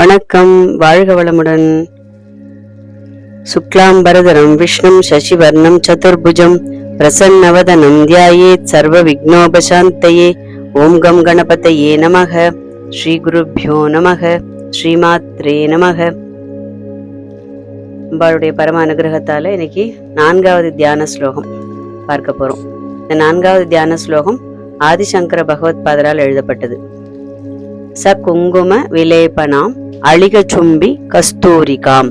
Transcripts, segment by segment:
வணக்கம். வாழ்க வளமுடன். சுக்லாம் பரதரம் விஷ்ணும் சசிவர்ணம் சதுர்புஜம் பிரசன்னவதனம் தியாயேத் சர்வ விக்னோபசாந்தையே ஓம் கம் கணபதையே நமக ஸ்ரீ குருப்பியோ நமக ஸ்ரீமாத்ரே நமக. அம்பாளுடைய பரம அனுகிரகத்தால் இன்னைக்கு நான்காவது தியான ஸ்லோகம் பார்க்க போகிறோம் இந்த நான்காவது தியான ஸ்லோகம் ஆதிசங்கர பகவத் பாதரால் எழுதப்பட்டது. ச குங்கும விலேபனாம் அழிகச்சும்பி கஸ்தூரிகாம்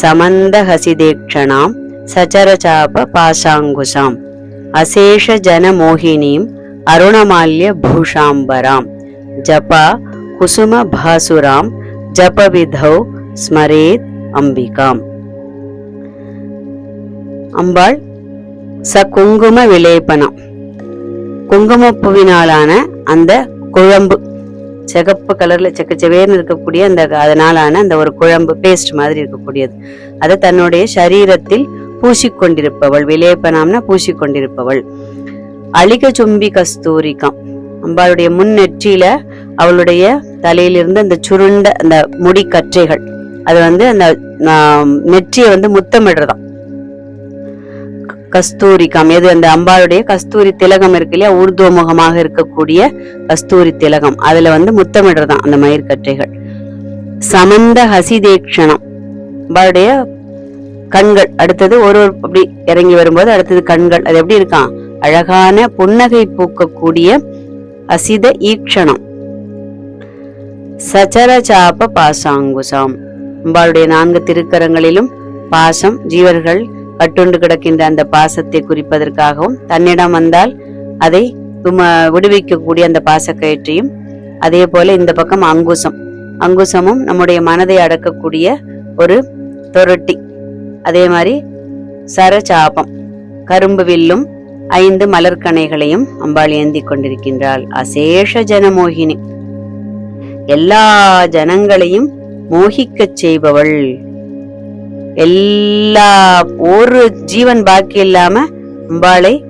சமந்த ஹசிதேக்ஷணாம் சச்சரச்சாப பாசாங்குசாம் அசேஷ ஜன மோகினீம் அருணமால்ய பூஷாம்பராம் ஜபா குசும பாசுராம் ஜபவிதௌ ஸ்மரேத் அம்பிகாம். அம்பாள் ச குங்கும விலேபனம். குங்குமப்பூவினாலான அந்த குழம்பு. சிகப்பு கலர்ல செக்கச்செவேர்னு இருக்கக்கூடிய அந்த அதனாலான அந்த ஒரு குழம்பு பேஸ்ட் மாதிரி இருக்கக்கூடியது. அதை தன்னுடைய சரீரத்தில் பூசிக்கொண்டிருப்பவள் விலேபனாம்னா பூசிக்கொண்டிருப்பவள். அழிக சும்பி கஸ்தூரிக்கம் அம்பாளுடைய முன் நெற்றியில அவளுடைய தலையிலிருந்து அந்த சுருண்ட அந்த முடி கற்றைகள். அது வந்து அந்த நெற்றியை வந்து முத்தமிடுறதாம். கஸ்தூரிகம் எது? அந்த அம்பாளுடைய கஸ்தூரி திலகம் இருக்கு இல்லையா? ஊர்துவமுகமாக இருக்கக்கூடிய கஸ்தூரி திலகம். அதுல வந்து முத்தமிடுறதாம் அந்த மயிர்கற்றைகள் சமந்த ஹசிதேக்ஷணம் அம்பாளுடைய கண்கள் அடுத்தது ஒரு ஒரு அப்படி இறங்கி வரும்போது அடுத்தது கண்கள். அது எப்படி இருக்கான் அழகான புன்னகை பூக்கக்கூடிய அசித ஈக்ஷணம் சச்சரச்சாப பாசாங்குசாம். அம்பாளுடைய நான்கு திருக்கரங்களிலும் பாசம் ஜீவர்கள் கட்டுண்டு கிடக்கின்ற அந்த பாசத்தை குறிப்பதற்காகவும் தன்னிடம் வந்தால் அதை தும- விடுவிக்கக்கூடிய அந்த பாசக்கயிற்றையும் அதே போல இந்த பக்கம் அங்குசம். அங்குசமும் நம்முடைய மனதை அடக்கக்கூடிய ஒரு தொரட்டி. அதே மாதிரி சரச்சாபம் கரும்பு வில்லும் ஐந்து மலர்கனைகளையும் அம்பாள் ஏந்தி கொண்டிருக்கின்றாள். அசேஷ ஜனமோகினி. எல்லா ஜனங்களையும் மோகிக்கச் செய்பவள். எல்லா ஒரு ஜீவன் பாக்கி இல்லாம அம்பாளை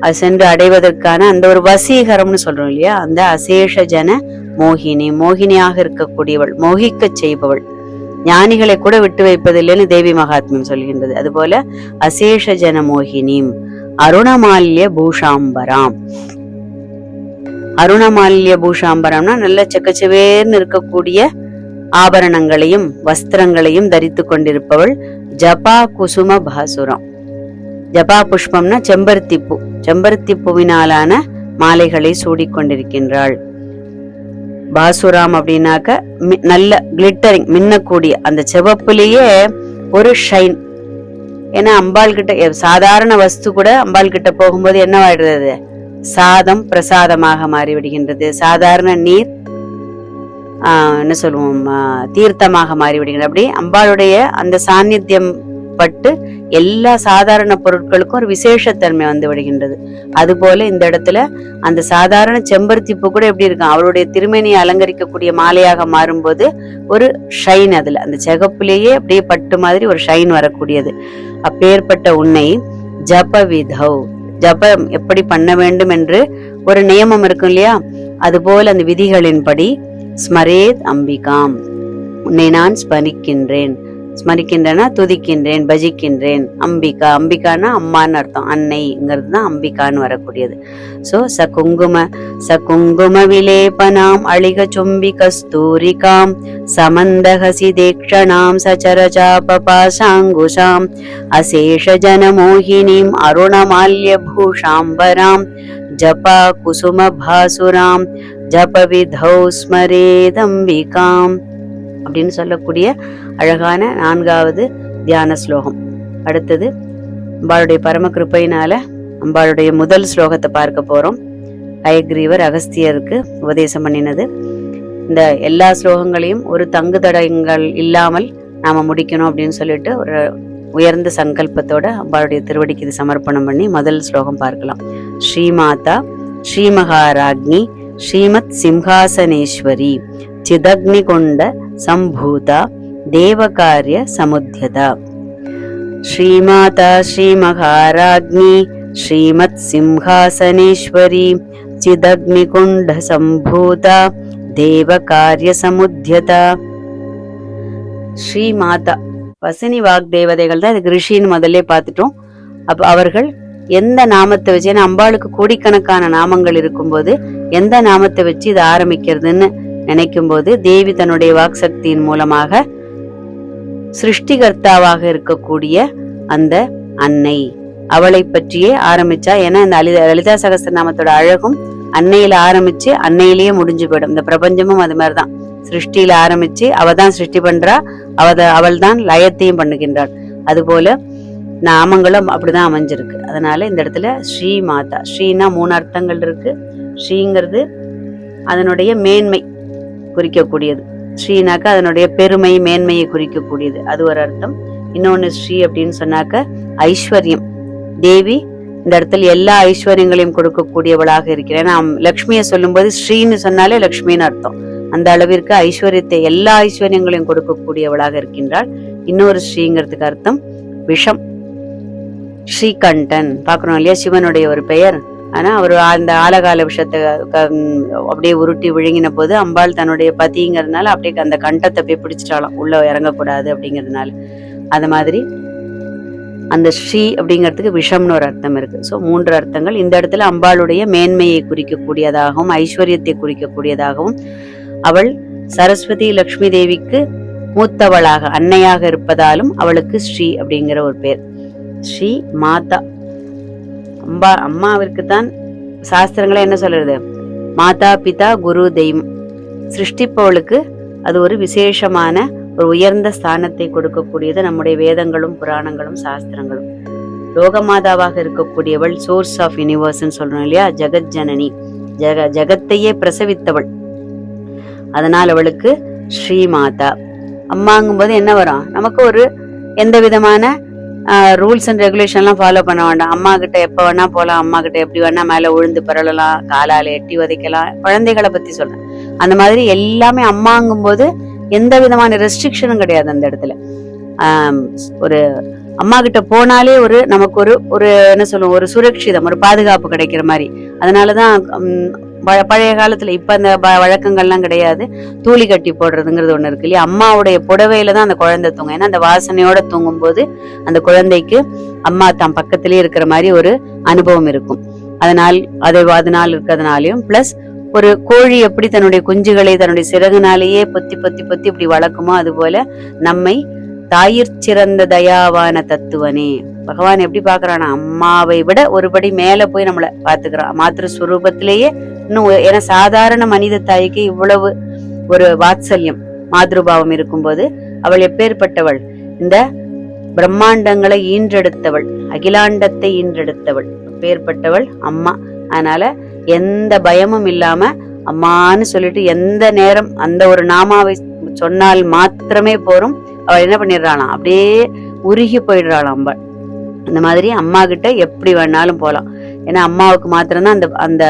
அது சென்று அடைவதற்கான அந்த ஒரு வசீகரம்னு சொல்றோம் இல்லையா? அந்த அசேஷ ஜன மோகினி. மோகினியாக இருக்கக்கூடியவள் மோகிக்கச் செய்பவள். ஞானிகளை கூட விட்டு வைப்பதில்லைன்னு தேவி மகாத்மியம் சொல்கின்றது. அதுபோல அசேஷ ஜன மோகினிம் அருணமால்ய பூஷாம்பராம். அருணமால்ய பூஷாம்பரம்னா நல்ல செக்கச்சவேர்னு இருக்கக்கூடிய ஆபரணங்களையும் வஸ்திரங்களையும் தரித்து கொண்டிருப்பவள் ஜபா குசும பாசுரம். ஜபா புஷ்பம்னா செம்பருத்தி பூ. செம்பருத்தி பூவினாலான மாலைகளை சூடிக்கொண்டிருக்கின்றாள் பாசுராம் அப்படின்னாக்க மி- நல்ல கிளிட்டரிங் மின்னக்கூடிய அந்த செவப்புலேயே ஒரு ஷைன் ஏன்னா அம்பாள் கிட்ட சாதாரண வஸ்து கூட அம்பாள் கிட்ட போகும்போது என்னவாயிடுறது சாதம் பிரசாதமாக மாறிவிடுகின்றது. சாதாரண நீர் என்ன சொல்லுவோம் தீர்த்தமாக மாறிவிடுகிறது. அப்படி அம்பாளுடைய அந்த சாநித்தியம் பட்டு எல்லா சாதாரண பொருட்களுக்கும் ஒரு விசேஷத்தன்மை வந்து விடுகின்றது. அதுபோல இந்த இடத்துல அந்த சாதாரண செம்பருத்தி பூ கூட எப்படி இருக்கும்? அவளுடைய திருமணியை அலங்கரிக்கக்கூடிய மாலையாக மாறும்போது ஒரு ஷைன் அதுல. அந்த சிகப்புலேயே அப்படியே பட்டு மாதிரி ஒரு ஷைன் வரக்கூடியது. அப்பேற்பட்ட உன்னை ஜப விதவ் ஜபம் எப்படி பண்ண வேண்டும் என்று ஒரு நியமம் இருக்கும் இல்லையா? அதுபோல அந்த விதிகளின்படி ஸ்மரேத் அம்பிகாம். உன்னை நான் ஸ்மரிக்கின்றேன். ஸ்மரிக்கின்றனா துதிக்கின்றேன் பஜிக்கின்றேன். அம்பிகா அம்பிகான்னா அம்மான்னு அர்த்தம். அன்னைங்கிறது தான் அம்பிகான்னு வரக்கூடியது. சோ ச குங்கும ச குங்கும விலேபனாம் அழிக சொம்பி கஸ்தூரிகாம் சமந்தகசி தேக்ஷணாம் சச்சரச்சாப பாசாங்குஷாம் அசேஷ ஜனமோகினீம் அருணமால்ய பூஷாம்பராம் ஜபா குசும பாசுராம் ஜபவிதௌ ஸ்மரேதம்பிகாம் அப்படின்னு சொல்லக்கூடிய அழகான நான்காவது தியான ஸ்லோகம். அடுத்தது அம்பாளுடைய பரம கிருப்பையினால அம்பாளுடைய முதல் ஸ்லோகத்தை பார்க்க போறோம். அயக்ரீவர் அகஸ்தியருக்கு உபதேசம் பண்ணினது. இந்த எல்லா ஸ்லோகங்களையும் ஒரு தங்கு தடங்கள் இல்லாமல் நாம முடிக்கணும் அப்படின்னு சொல்லிட்டு ஒரு உயர்ந்த சங்கல்பத்தோட அம்பாளுடைய திருவடிக்கு இது சமர்ப்பணம் பண்ணி முதல் ஸ்லோகம் பார்க்கலாம். ஸ்ரீமாதா ஸ்ரீமகாராஜ்ஞி ஸ்ரீமத் சிம்ஹாசனேஸ்வரி சிதக்னிகுண்ட சம்பூதா தேவகாரிய சமுத்தியதா ஸ்ரீமாதா ஸ்ரீமகாராஜ்ஞி ஸ்ரீமத் சிம்ஹாசனேஸ்வரி சிதக்னிகுண்ட சம்பூதா தேவகாரிய சமுத்தியதா ஸ்ரீ மாதா வசினி வாக் தேவதைகள் தான் இதுக்கு ரிஷின்னு முதல்ல பார்த்துட்டோம் அப்ப அவர்கள் எந்த நாமத்தை வச்சு ஏன்னா அம்பாளுக்கு கோடிக்கணக்கான நாமங்கள் இருக்கும்போது எந்த நாமத்தை வச்சு இதை ஆரம்பிக்கிறதுன்னு நினைக்கும் போது தேவி தன்னுடைய வாக் சக்தியின் மூலமாக சிருஷ்டிகர்த்தாவாக இருக்கக்கூடிய அந்த அன்னை அவளை பற்றியே ஆரம்பிச்சா. ஏன்னா இந்த லலிதா லலிதா சகஸ்திரநாமத்தோட அழகும் அன்னையில ஆரம்பிச்சு அன்னையிலேயே முடிஞ்சு போயிடும். இந்த பிரபஞ்சமும் அது மாதிரிதான். சிருஷ்டியில ஆரம்பிச்சு அவ தான் சிருஷ்டி பண்றா. அவ அவள் தான் லயத்தையும் பண்ணுகின்றாள். அதுபோல நாமங்களும் அப்படிதான் அமைஞ்சிருக்கு. அதனால இந்த இடத்துல ஸ்ரீ மாதா ஸ்ரீனா மூணு அர்த்தங்கள் இருக்கு. ஸ்ரீங்கிறது அதனுடைய மேன்மை குறிக்கக்கூடியது. ஸ்ரீனாக்க அதனுடைய பெருமை மேன்மையை குறிக்கக்கூடியது. அது ஒரு அர்த்தம். இன்னொன்று ஸ்ரீ அப்படின்னு சொன்னாக்க ஐஸ்வர்யம். தேவி இந்த இடத்துல எல்லா ஐஸ்வர்யங்களையும் கொடுக்கக்கூடியவளாக இருக்கிறேன் நாம் லக்ஷ்மியை சொல்லும்போது ஸ்ரீன்னு சொன்னாலே லக்ஷ்மின்னு அர்த்தம். அந்த அளவிற்கு ஐஸ்வர்யத்தை எல்லா ஐஸ்வர்யங்களையும் கொடுக்கக்கூடியவளாக இருக்கின்றாள். இன்னொரு ஸ்ரீங்கிறதுக்கு அர்த்தம் விஷம். ஸ்ரீகண்டன். பாக்குறோம் இல்லையா? சிவனுடைய ஒரு பெயர். ஆனா அவர் அந்த ஆலகால விஷத்தை க- அப்படியே உருட்டி விழுங்கின போது அம்பாள் தன்னுடைய பதிங்கிறதுனால அப்படியே அந்த கண்டத்தை போய் பிடிச்சிட்டாலாம் உள்ள இறங்கக்கூடாது அப்படிங்கிறதுனால. அது மாதிரி அந்த ஸ்ரீ அப்படிங்கிறதுக்கு விஷம்னு ஒரு அர்த்தம் இருக்கு. ஸோ மூன்று அர்த்தங்கள். இந்த இடத்துல அம்பாளுடைய மேன்மையை குறிக்கக்கூடியதாகவும் ஐஸ்வர்யத்தை குறிக்கக்கூடியதாகவும் அவள் சரஸ்வதி லக்ஷ்மி தேவிக்கு மூத்தவளாக அன்னையாக இருப்பதாலும் அவளுக்கு ஸ்ரீ அப்படிங்கிற ஒரு பேர். ஸ்ரீ மாதா. அம்பா அம்மாவிற்கு தான் சாஸ்திரங்களை என்ன சொல்றது மாதா பிதா குரு தெய்வம். சிருஷ்டிப்பவளுக்கு அது ஒரு விசேஷமான ஒரு உயர்ந்த ஸ்தானத்தை கொடுக்கக்கூடியது நம்முடைய வேதங்களும் புராணங்களும் சாஸ்திரங்களும். லோகமாதாவாக இருக்கக்கூடியவள் சோர்ஸ் ஆஃப் யூனிவர்ஸ்ன்னு சொல்றோம் இல்லையா? ஜெகத் ஜனனி. ஜெக ஜெகத்தையே பிரசவித்தவள். அதனால் அவளுக்கு ஸ்ரீ மாதா. என்ன வரும்? நமக்கு ஒரு எந்த விதமான ரூல்ஸ் அண்ட் ரெகுலேஷன்லாம் ஃபாலோ பண்ண வேண்டாம். அம்மா கிட்ட எப்போ வேணா போகலாம் அம்மா கிட்ட எப்படி வேணா மேலே விழுந்து பரளலாம் காலால எட்டி உதைக்கலாம். குழந்தைகளை பத்தி சொல்றேன். அந்த மாதிரி எல்லாமே அம்மாங்கும் போது எந்த விதமான ரெஸ்ட்ரிக்ஷனும் கிடையாது அந்த இடத்துல. ஒரு அம்மா கிட்ட போனாலே ஒரு நமக்கு ஒரு ஒரு என்ன சொல்லுவோம் ஒரு சுரட்சிதம் ஒரு பாதுகாப்பு கிடைக்கிற மாதிரி. அதனாலதான் ம், ப- பழைய காலத்துல இப்ப அந்த ப- வழக்கங்கள்லாம் கிடையாது. தூளி கட்டி போடுறதுங்கிறது ஒண்ணு இருக்கு இல்லையா? அம்மாவுடைய புடவையில தான் அந்த குழந்தை தூங்கும். ஏன்னா அந்த வாசனையோட தூங்கும் போது அந்த குழந்தைக்கு அம்மா தான் பக்கத்திலேயே இருக்கிற மாதிரி ஒரு அனுபவம் இருக்கும். அதனால் அதை அதனால் இருக்கிறதுனாலையும் பிளஸ் ஒரு கோழி எப்படி தன்னுடைய குஞ்சுகளை தன்னுடைய சிறகுனாலேயே பொத்தி பொத்தி பொத்தி இப்படி வளர்க்குமோ அது போல நம்மை தாயிற் சிறந்த தயாவான தத்துவனே பகவான் எப்படி பாக்குறானா அம்மாவை விட ஒருபடி மேல போய் நம்மள பாத்துக்கிறான் மாத்திர சுரூபத்திலேயே இன்னும் ஏன்னா சாதாரண மனித தாய்க்கு இவ்வளவு ஒரு வாத்சல்யம் மாதிருபாவம் இருக்கும்போது அவள் எப்பேற்பட்டவள்? இந்த பிரம்மாண்டங்களை ஈன்றெடுத்தவள் அகிலாண்டத்தை ஈன்றெடுத்தவள் அப்பேற்பட்டவள் அம்மா. அதனால எந்த பயமும் இல்லாம அம்மான்னு சொல்லிட்டு எந்த நேரம் அந்த ஒரு நாமாவை சொன்னால் மாத்திரமே போரும். அவள் என்ன பண்ணிடுறாளாம்? அப்படியே உருகி போயிடுறாளாம் அம்பாள் இந்த மாதிரி அம்மா கிட்ட எப்படி வேணாலும் போகலாம் ஏன்னா அம்மாவுக்கு மாத்திரம்தான் அந்த அந்த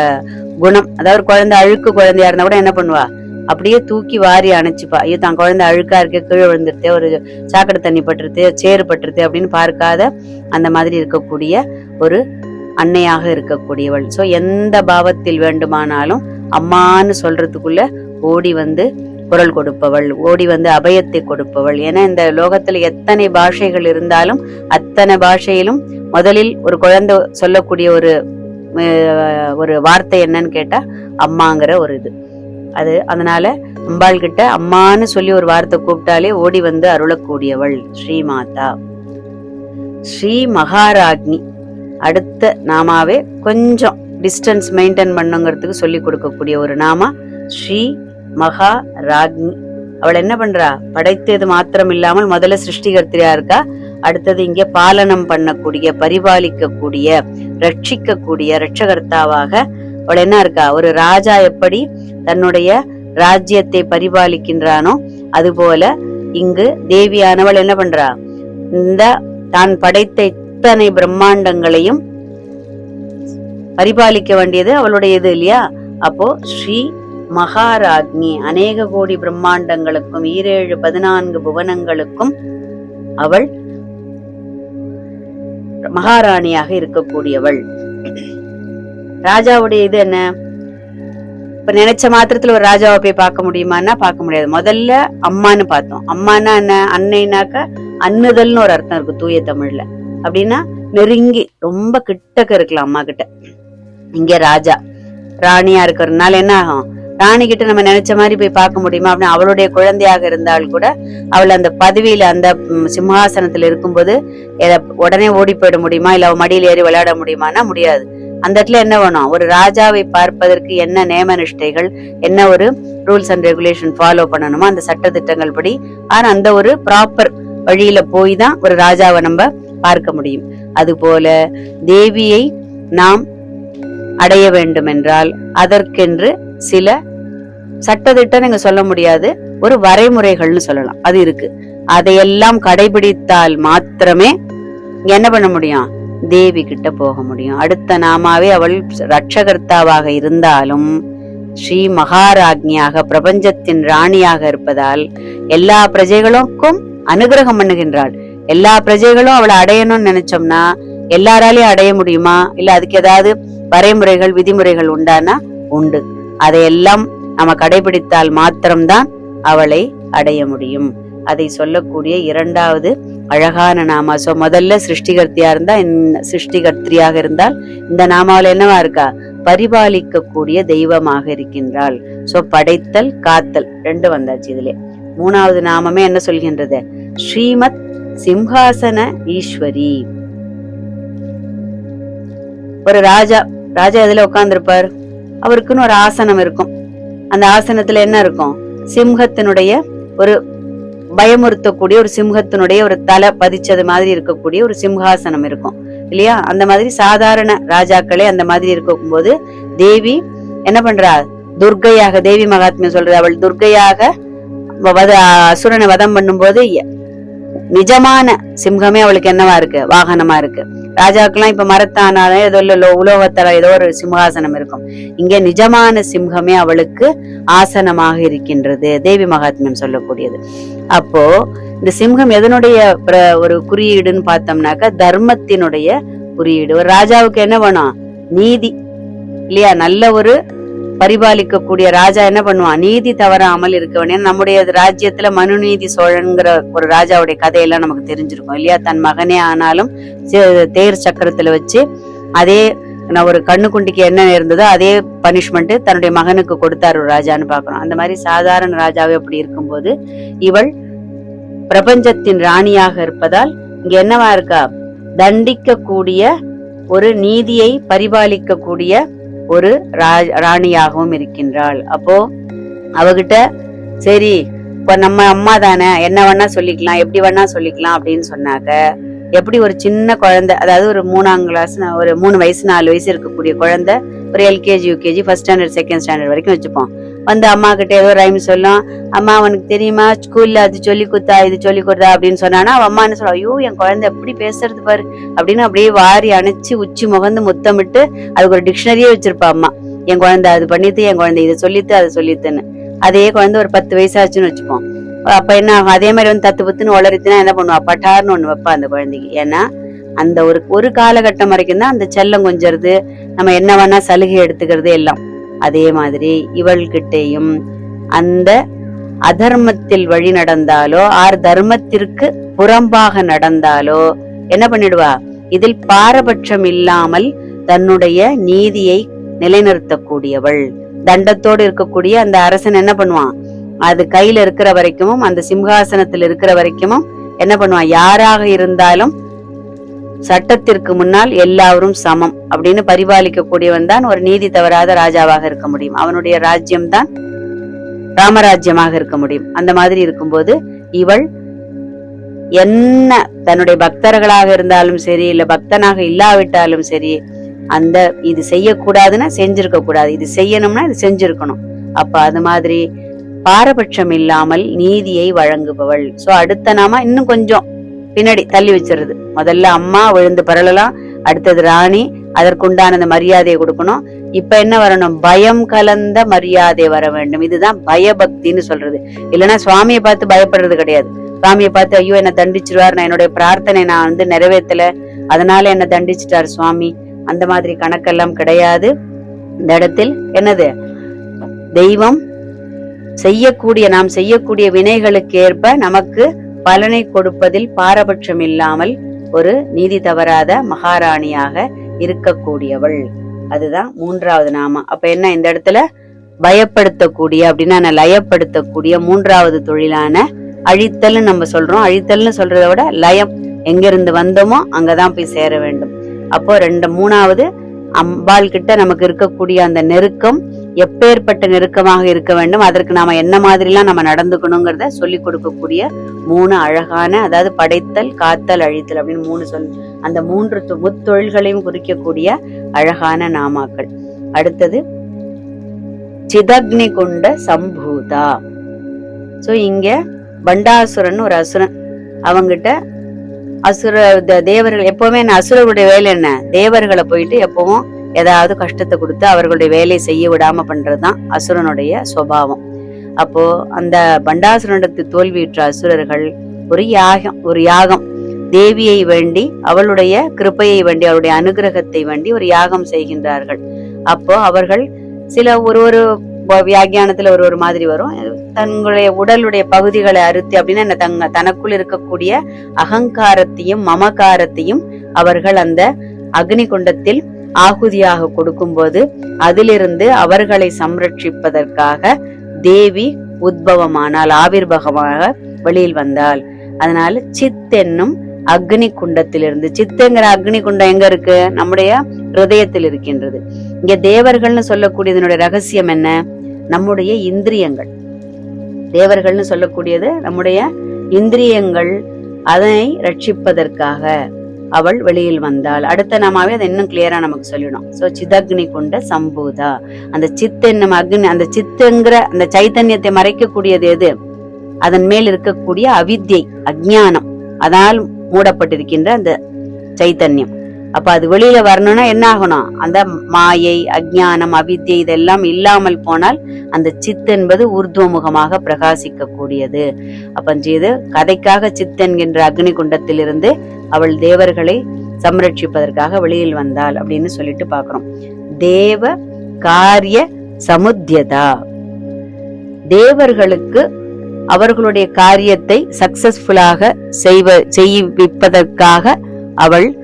குணம். அதாவது குழந்தை அழுக்கு குழந்தையா இருந்தா கூட என்ன பண்ணுவா? அப்படியே தூக்கி வாரி அணைச்சுப்பா. ஐயோ தான் குழந்தை அழுக்கா இருக்கே கீழே விழுந்துருத்தே ஒரு சாக்கடை தண்ணி பட்டுருது சேறு பட்டுருது அப்படின்னு பார்க்காத அந்த மாதிரி இருக்கக்கூடிய ஒரு அன்னையாக இருக்கக்கூடியவள். ஸோ எந்த பாவத்தில் வேண்டுமானாலும் அம்மான்னு சொல்றதுக்குள்ள ஓடி வந்து குரல் கொடுப்பவள் ஓடி வந்து அபயத்தை கொடுப்பவள் ஏன்னா இந்த லோகத்துல எத்தனை பாஷைகள் இருந்தாலும் அத்தனை பாஷையிலும் முதலில் ஒரு குழந்தை சொல்லக்கூடிய ஒரு ஒரு வார்த்தை என்னன்னு கேட்டா அம்மாங்கிற ஒரு இது. அது அதனால அம்பாள் கிட்ட அம்மான்னு சொல்லி ஒரு வார்த்தை கூப்பிட்டாலே ஓடி வந்து அருளக்கூடியவள் ஸ்ரீமாதா. ஸ்ரீ மகாராக்னி அடுத்த நாமாவே கொஞ்சம் டிஸ்டன்ஸ் மெயின்டைன் பண்ணுங்கிறதுக்கு சொல்லி கொடுக்கக்கூடிய ஒரு நாமா ஸ்ரீ மகா ராக்னி அவள் என்ன பண்றா? படைத்தது மாத்திரம் இல்லாமல் முதல்ல சிருஷ்டிகர்த்தியா இருக்கா அடுத்தது இங்க பாலனம் பண்ணக்கூடிய பரிபாலிக்கக்கூடிய ரட்சிக்கக்கூடிய ரட்சகர்த்தாவாக அவள் என்ன இருக்கா? ஒரு ராஜா எப்படி தன்னுடைய ராஜ்யத்தை பரிபாலிக்கின்றானோ அதுபோல இங்கு தேவியானவள் என்ன பண்றா? இந்த தான் படைத்த இத்தனை பிரம்மாண்டங்களையும் பரிபாலிக்க வேண்டியது அவளுடைய இது இல்லையா? அப்போ ஸ்ரீ மகாராஜ்னி அநேக கோடி பிரம்மாண்டங்களுக்கும் ஈரேழு பதினான்கு புவனங்களுக்கும் அவள் மகாராணியாக இருக்கக்கூடியவள். ராஜாவுடைய இது என்ன? இப்ப நினைச்ச மாத்திரத்துல ஒரு ராஜாவை போய் பார்க்க முடியுமான்னா பார்க்க முடியாது. முதல்ல அம்மான்னு பார்த்தோம். அம்மானா என்ன? அன்னைனாக்க அன்னுதல்னு ஒரு அர்த்தம் இருக்கு தூய தமிழ்ல. அப்படின்னா நெருங்கி ரொம்ப கிட்டக்க இருக்கலாம் அம்மா கிட்ட இங்க ராஜா ராணியா இருக்கிறதுனால என்ன ஆகும்? ராணி கிட்ட நம்ம நினைச்ச மாதிரி போய் பார்க்க முடியுமா அப்படின்னு அவளுடைய குழந்தையாக இருந்தால் கூட அவள் அந்த பதவியில அந்த சிம்ஹாசனத்துல இருக்கும்போது எத- உடனே ஓடி போயிட முடியுமா? இல்ல அவ மடியில் ஏறி விளையாட முடியுமானா முடியாது. அந்த இடத்துல என்ன வேணும்? ஒரு ராஜாவை பார்ப்பதற்கு என்ன நியம நிஷ்டைகள் என்ன ஒரு ரூல்ஸ் அண்ட் ரெகுலேஷன் ஃபாலோ பண்ணணுமோ அந்த சட்ட திட்டங்கள் படி ஆனா அந்த ஒரு ப்ராப்பர் வழியில போய் தான் ஒரு ராஜாவை நம்ம பார்க்க முடியும். அதுபோல தேவியை நாம் அடைய வேண்டும் என்றால் அதற்கென்று சில சட்டத்திட்டம் நீங்க சொல்ல முடியாது ஒரு வரைமுறைகள்னு சொல்லலாம். அது இருக்கு. அதையெல்லாம் கடைபிடித்தால் மாத்திரமே என்ன பண்ண முடியும்? தேவி கிட்ட போக முடியும். அடுத்த நாமாவே அவள் ரட்சகர்த்தாவாக இருந்தாலும் ஸ்ரீ மகாராஜ்ஞியாக பிரபஞ்சத்தின் ராணியாக இருப்பதால் எல்லா பிரஜைகளுக்கும் அனுகிரகம் பண்ணுகின்றாள். எல்லா பிரஜைகளும் அவளை அடையணும்னு நினைச்சோம்னா எல்லாராலையும் அடைய முடியுமா? இல்ல அதுக்கு ஏதாவது வரைமுறைகள் விதிமுறைகள் உண்டானா? உண்டு. அதையெல்லாம் நம்ம கடைபிடித்தால் மாத்திரம்தான் அவளை அடைய முடியும். அதை சொல்லக்கூடிய இரண்டாவது அழகான நாமா. சோ முதல்ல சிருஷ்டிகர்த்தியா இருந்தா இந்த- சிருஷ்டிகர்த்தியாக இருந்தால் இந்த நாமாவில் என்னவா இருக்கா? பரிபாலிக்கக்கூடிய தெய்வமாக இருக்கின்றாள். சோ படைத்தல் காத்தல் ரெண்டு வந்தாச்சு இதுல. மூணாவது நாமமே என்ன சொல்கின்றது? ஸ்ரீமத் சிம்ஹாசன ஈஸ்வரி. ஒரு ராஜா ராஜா எதுல உட்காந்துருப்பார் அவருக்குன்னு ஒரு ஆசனம் இருக்கும். அந்த ஆசனத்துல என்ன இருக்கும்? சிம்ஹத்தினுடைய ஒரு பயமுறுத்தக்கூடிய ஒரு சிம்ஹத்தினுடைய ஒரு தலை பதிச்சது மாதிரி இருக்கக்கூடிய ஒரு சிம்ஹாசனம் இருக்கும். இல்லையா? அந்த மாதிரி சாதாரண ராஜாக்களே அந்த மாதிரி இருக்கும் போது தேவி என்ன பண்றா? துர்க்கையாக தேவி மகாத்மியம் சொல்றது அவள் துர்கையாக வத அசுரனை வதம் பண்ணும்போது நிஜமான சிம்ஹமே அவளுக்கு என்னவா இருக்கு? வாகனமா இருக்கு. ராஜாக்கெல்லாம் இப்ப மரத்தானால ஏதோ இல்ல லோ- ஏதோ ஒரு சிம்ஹாசனம் இருக்கும். இங்கே நிஜமான சிம்ஹமே அவளுக்கு ஆசனமாக இருக்கின்றது. தேவி மகாத்மியம் சொல்லக்கூடியது. அப்போ இந்த சிம்ஹம் எதனுடைய பிர- ஒரு குறியீடுன்னு பார்த்தோம்னாக்கா தர்மத்தினுடைய குறியீடு. ஒரு ராஜாவுக்கு என்ன வேணும்? நீதி. இல்லையா? நல்ல ஒரு பரிபாலிக்கக்கூடிய ராஜா என்ன பண்ணுவான்? நீதி தவறாமல் இருக்க நம்முடைய ராஜ்யத்துல மனுநீதி சோழன்கிற ஒரு ராஜாவுடைய கதையெல்லாம் நமக்கு தெரிஞ்சிருக்கும் இல்லையா? தன் மகனே ஆனாலும் தேர் சக்கரத்துல வச்சு அதே நான் ஒரு கண்ணுக்குண்டிக்கு என்ன இருந்ததோ அதே பனிஷ்மெண்ட் தன்னுடைய மகனுக்கு கொடுத்தாரு ஒரு ராஜான்னு பாக்குறோம் அந்த மாதிரி சாதாரண ராஜாவே அப்படி இருக்கும்போது இவள் பிரபஞ்சத்தின் ராணியாக இருப்பதால் இங்க என்னவா இருக்கா? தண்டிக்க கூடிய ஒரு நீதியை பரிபாலிக்க கூடிய ஒரு ராணியாகவும் இருக்கின்றாள். அப்போ அவகிட்ட சரி இப்போ நம்ம அம்மா தானே என்ன வேணா சொல்லிக்கலாம் எப்படி வேணா சொல்லிக்கலாம் அப்படின்னு சொன்னாக்க எப்படி ஒரு சின்ன குழந்தை அதாவது ஒரு மூணாம் கிளாஸ் ஒரு மூணு வயசு நாலு வயசு இருக்கக்கூடிய குழந்தை ஒரு LKG UKG first standard second standard வரைக்கும் வச்சுப்போம். வந்து அம்மா கிட்ட ஏதோ ரைம் சொல்லும். அம்மா அவனுக்கு தெரியுமா? ஸ்கூல்ல அது சொல்லி கொடுத்தா இது சொல்லி கொடுத்தா அப்படின்னு சொன்னானா அவன் அம்மா என்ன சொல்லுவா ஐயோ என் குழந்தை எப்படி பேசுறது பாரு அப்படின்னு அப்படியே வாரி அணைச்சு உச்சி முகந்து முத்தமிட்டு அதுக்கு ஒரு டிக்ஷனரியே வச்சிருப்பா அம்மா. என் குழந்தை அது பண்ணிட்டு என் குழந்தை இதை சொல்லித்து அதை சொல்லித்துன்னு அதே குழந்தை ஒரு பத்து வயசாச்சுன்னு வச்சுப்போம். அப்ப என்ன ஆகும்? அதே மாதிரி வந்து தத்து புத்துன்னு வளருச்சுன்னா என்ன பண்ணுவா? பட்டார்னு ஒண்ணு வைப்பா அந்த குழந்தைக்கு. ஏன்னா அந்த ஒரு ஒரு காலகட்டம் வரைக்கும் தான் அந்த செல்லம் கொஞ்சறது நம்ம என்ன வேணா சலுகை எடுத்துக்கிறது எல்லாம். அதே மாதிரி இவள்கிட்டேயும் அந்த அதர்மத்தில் வழி நடந்தாலோ ஆர் தர்மத்திற்கு புறம்பாக நடந்தாலோ என்ன பண்ணிடுவா? இதில் பாரபட்சம் இல்லாமல் தன்னுடைய நீதியை நிலைநிறுத்தக்கூடியவள். தண்டத்தோடு இருக்கக்கூடிய அந்த அரசன் என்ன பண்ணுவான்? அது கையில இருக்கிற வரைக்கும் அந்த சிம்ஹாசனத்தில் இருக்கிற வரைக்கும் என்ன பண்ணுவான்? யாராக இருந்தாலும் சட்டத்திற்கு முன்னால் எல்லாரும் சமம் அப்படின்னு பரிபாலிக்க கூடியவன் தான் ஒரு நீதி தவறாத ராஜாவாக இருக்க முடியும். அவனுடைய ராஜ்யம் தான் ராமராஜ்யமாக இருக்க முடியும். அந்த மாதிரி இருக்கும்போது இவள் என்ன தன்னுடைய பக்தர்களாக இருந்தாலும் சரி இல்ல பக்தனாக இல்லாவிட்டாலும் சரி அந்த இது செய்யக்கூடாதுன்னா செஞ்சிருக்க கூடாது இது செய்யணும்னா இது செஞ்சிருக்கணும். அப்ப அது மாதிரி பாரபட்சம் இல்லாமல் நீதியை வழங்குபவள். சோ அடுத்த நாம இன்னும் கொஞ்சம் பின்னாடி தள்ளி வச்சிருது. முதல்ல அம்மா விழுந்து பரளலாம் அடுத்தது ராணி அதற்குண்டான அந்த மரியாதையை கொடுக்கணும். இப்ப என்ன வரணும்? பயம் கலந்த மரியாதை வர வேண்டும். இதுதான் பயபக்தின்னு சொல்றது. இல்லைன்னா சுவாமியை பார்த்து பயப்படுறது கிடையாது. சுவாமியை பார்த்து ஐயோ என்ன தண்டிச்சிருவார். நான் என்னுடைய பிரார்த்தனை நான் வந்து நிறைவேற்றல. அதனால என்ன தண்டிச்சிட்டார் சுவாமி. அந்த மாதிரி கணக்கெல்லாம் கிடையாது. இந்த இடத்தில் என்னது? தெய்வம் செய்யக்கூடிய நாம் செய்யக்கூடிய வினைகளுக்கு ஏற்ப நமக்கு பலனை கொடுப்பதில் பாரபட்சம் இல்லாமல் ஒரு நீதி தவறாத மகாராணியாக இருக்கக்கூடியவள். அதுதான் மூன்றாவது நாமம் அப்ப என்ன இந்த இடத்துல பயப்படுத்தக்கூடிய அப்படின்னா லயப்படுத்தக்கூடிய மூன்றாவது தொழிலான அழித்தல்னு நம்ம சொல்றோம். அழித்தல்னு சொல்றத விட லயம் எங்கிருந்து வந்தோமோ அங்கதான் போய் சேர வேண்டும். அப்போ ரெண்டு மூணாவது அம்பாள் கிட்ட நமக்கு இருக்கக்கூடிய அந்த நெருக்கம் எப்பேற்பட்ட நெருக்கமாக இருக்க வேண்டும் அதற்கு நாம என்ன மாதிரிலாம் நம்ம நடந்துக்கணுங்கிறத சொல்லி கொடுக்கக்கூடிய மூணு அழகான அதாவது படைத்தல் காத்தல் அழித்தல் அப்படின்னு மூணு சொல் அந்த மூன்று தொ- முத்தொழில்களையும் குறிக்கக்கூடிய அழகான நாமாக்கள். அடுத்தது சிதக்னி கொண்ட சம்பூதா. சோ இங்க பண்டாசுரன் ஒரு அசுரன். அவங்கிட்ட அசுர தேவர்கள் எப்பவுமே என்ன வேலை என்ன? தேவர்களை போயிட்டு எப்பவும் ஏதாவது கஷ்டத்தை கொடுத்து அவர்களுடைய வேலையை செய்ய விடாம பண்றதுதான் அசுரனுடைய சுபாவம் அப்போ அந்த பண்டாசுரனுக்கு தோல்வியுற்ற அசுரர்கள் ஒரு யாகம் ஒரு யாகம். தேவியை வேண்டி அவளுடைய கிருப்பையை வேண்டி அவளுடைய அனுகிரகத்தை வேண்டி ஒரு யாகம் செய்கின்றார்கள். அப்போ அவர்கள் சில ஒரு ஒரு வியாகியானத்துல ஒரு ஒரு மாதிரி வரும். தங்களுடைய உடலுடைய பகுதிகளை அறுத்தி அப்படின்னா என்ன? தங்க தனக்குள் இருக்கக்கூடிய அகங்காரத்தையும் மமகாரத்தையும் அவர்கள் அந்த அக்னி குண்டத்தில் ஆகுதியாக கொடுக்கும்போது அதிலிருந்து அவர்களை சம்ரட்சிப்பதற்காக தேவி உத்பவமானால் ஆவிர்வகமாக வெளியில் வந்தாள். அதனால சித் என்னும் அக்னி குண்டத்திலிருந்து சித்துங்கிற அக்னி குண்டம் எங்க இருக்கு? நம்முடைய ஹிருதயத்தில் இருக்கின்றது. இங்க தேவர்கள்னு சொல்லக்கூடியதனுடைய ரகசியம் என்ன? நம்முடைய இந்திரியங்கள். தேவர்கள்னு சொல்லக்கூடியது நம்முடைய இந்திரியங்கள் அதனை ரட்சிப்பதற்காக. அவள் வெளியில் வந்தாள். அடுத்த நாமாவே அதை இன்னும் கிளியரா நமக்கு சொல்லிடும் சோ சிதக்னி கொண்ட சம்பூதா. அந்த சித் என்னும் அக்னி அந்த சித்துங்கிற அந்த சைத்தன்யத்தை மறைக்கக்கூடியது எது? அதன் மேல் இருக்கக்கூடிய அவித்யை அஜ்ஞானம். அதனால் மூடப்பட்டிருக்கின்ற அந்த சைத்தன்யம். அப்ப அது வெளியில வரணும்னா என்ன ஆகணும்? அந்த மாயை அஜானம் அவித்தியை இதெல்லாம் இல்லாமல் போனால் அந்த சித் என்பது ஊர்துவமுகமாக பிரகாசிக்க கூடியது அப்ப கதைக்காக சித் என்கின்ற அக்னி குண்டத்திலிருந்து அவள் தேவர்களை சம்ரட்சிப்பதற்காக வெளியில் வந்தாள் அப்படின்னு சொல்லிட்டு பாக்குறோம் தேவ காரிய சமுத்தியதா? தேவர்களுக்கு அவர்களுடைய காரியத்தை சக்சஸ்ஃபுல்லாக செய்வ செய்விப்பதற்காக அவள்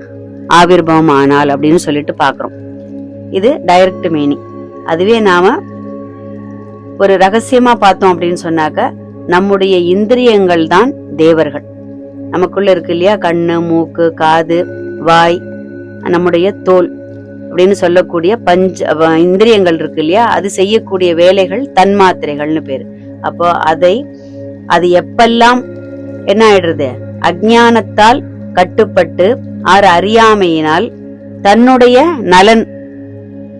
ஆவிர்வம் ஆனால் அப்படின்னு சொல்லிட்டு பார்க்குறோம். இது டைரக்ட் மீனிங் அதுவே நாம் ஒரு ரகசியமாக பார்த்தோம் அப்படின்னு சொன்னாக்க நம்முடைய இந்திரியங்கள் தான் தேவர்கள். நமக்குள்ள இருக்கு இல்லையா? கண்ணு மூக்கு காது வாய் நம்முடைய தோல் அப்படின்னு சொல்லக்கூடிய பஞ்ச இந்திரியங்கள் இருக்கு இல்லையா? அது செய்யக்கூடிய வேலைகள் தன்மாத்திரைகள்னு பேர். அப்போ அதை அது எப்பெல்லாம் என்ன ஆயிடுறது? அஜ்ஞானத்தால் கட்டுப்பட்டு ஆறு அறியாமையினால் தன்னுடைய நலன்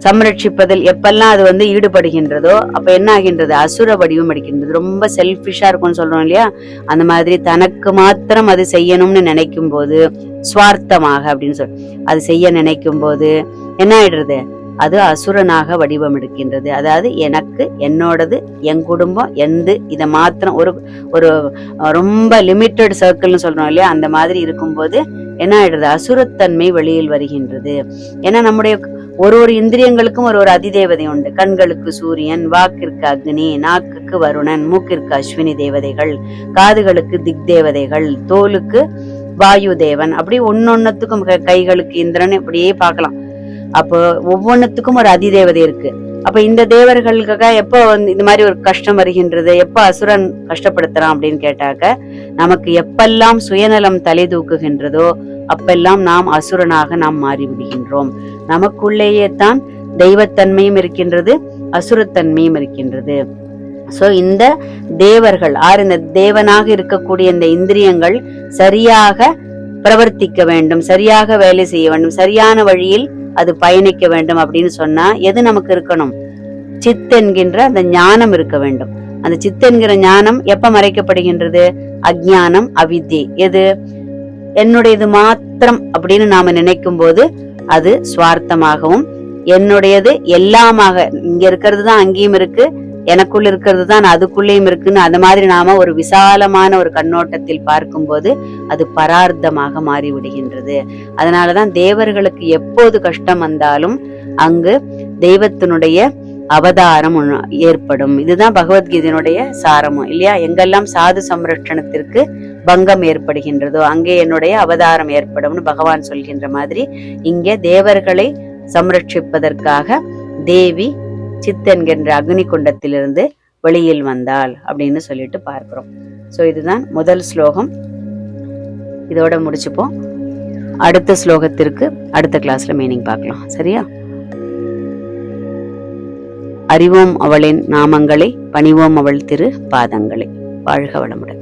சம்ரட்சிப்பதில் எப்பெல்லாம் அது வந்து ஈடுபடுகின்றதோ அப்ப என்ன ஆகின்றது அசுர வடிவம் அடிக்கின்றது. ரொம்ப செல்ஃபிஷா இருக்கும்னு சொல்றோம் இல்லையா? அந்த மாதிரி தனக்கு மாத்திரம் அது செய்யணும்னு நினைக்கும் போது சுவார்த்தமாக அப்படின்னு சொல் அது செய்ய நினைக்கும் போது என்ன ஆயிடுறது? அது அசுரனாக வடிவம் எடுக்கின்றது அதாவது எனக்கு என்னோடது என் குடும்பம் எந்த இதை மாத்திரம் ஒரு ஒரு ரொம்ப லிமிட்டட் சர்க்கிள்னு சொல்றோம் இல்லையா? அந்த மாதிரி இருக்கும்போது என்ன ஆயிடுறது அசுரத்தன்மை வெளியில் வருகின்றது. ஏன்னா நம்முடைய ஒரு ஒரு இந்திரியங்களுக்கும் ஒரு ஒரு அதிதேவதை உண்டு. கண்களுக்கு சூரியன் வாக்கிற்கு அக்னி நாக்குக்கு வருணன் மூக்கிற்கு அஸ்வினி தேவதைகள் காதுகளுக்கு திக் தேவதைகள் தோலுக்கு வாயு தேவன். அப்படி ஒன்னொன்னத்துக்கும் கைகளுக்கு இந்திரன் இப்படியே பார்க்கலாம். அப்போ ஒவ்வொன்னுத்துக்கும் ஒரு அதிதேவதை இருக்கு. அப்ப இந்த தேவர்களுக்காக எப்போ வந்து இந்த மாதிரி ஒரு கஷ்டம் வருகின்றது எப்போ அசுரன் கஷ்டப்படுத்துறான் அப்படின்னு கேட்டாக்க நமக்கு எப்பெல்லாம் சுயநலம் தலை தூக்குகின்றதோ அப்பெல்லாம் நாம் அசுரனாக நாம் மாறிவிடுகின்றோம். நமக்குள்ளேயே தான் தெய்வத்தன்மையும் இருக்கின்றது அசுரத்தன்மையும் இருக்கின்றது. சோ இந்த தேவர்கள் ஆறு இந்த தேவனாக இருக்கக்கூடிய இந்த இந்திரியங்கள் சரியாக பிரவர்த்திக்க வேண்டும் சரியாக வேலை செய்ய வேண்டும் சரியான வழியில் அது பயணிக்க வேண்டும் அப்படின்னு சொன்னா எது நமக்கு இருக்கணும்? சித் என்கின்ற அந்த ஞானம் இருக்க வேண்டும். அந்த சித் என்கிற ஞானம் எப்ப மறைக்கப்படுகின்றது? அஜானம் அவித்தி எது? என்னுடையது மாத்திரம் அப்படின்னு நாம நினைக்கும் போது அது சுவார்த்தமாகவும் என்னுடையது எல்லாமாக இங்க இருக்கிறது தான் அங்கேயும் இருக்கு எனக்குள்ள இருக்கிறது தான் அதுக்குள்ளேயும் இருக்குன்னு அந்த மாதிரி நாம ஒரு விசாலமான ஒரு கண்ணோட்டத்தில் பார்க்கும்போது அது பரார்த்தமாக மாறிவிடுகின்றது. அதனாலதான் தேவர்களுக்கு எப்போது கஷ்டம் வந்தாலும் அங்கு தெய்வத்தினுடைய அவதாரம் ஏற்படும். இதுதான் பகவத்கீதையினுடைய சாரமும் இல்லையா? எங்கெல்லாம் சாது சம்ரட்சணத்திற்கு பங்கம் ஏற்படுகின்றதோ அங்கே என்னுடைய அவதாரம் ஏற்படும்னு பகவான் சொல்கின்ற மாதிரி இங்கே தேவர்களை சம்ரட்சிப்பதற்காக தேவி சித் என்கின்ற அக்னி குண்டத்திலிருந்து வெளியில் வந்தாள் அப்படின்னு சொல்லிட்டு பார்க்கிறோம். ஸோ இதுதான் முதல் ஸ்லோகம். இதோட முடிச்சுப்போம். அடுத்த ஸ்லோகத்திற்கு அடுத்த கிளாஸ்ல மீனிங் பார்க்கலாம். சரியா? அறிவோம் அவளின் நாமங்களை பணிவோம் அவள் திரு பாதங்களை. வாழ்க வளமுடன்.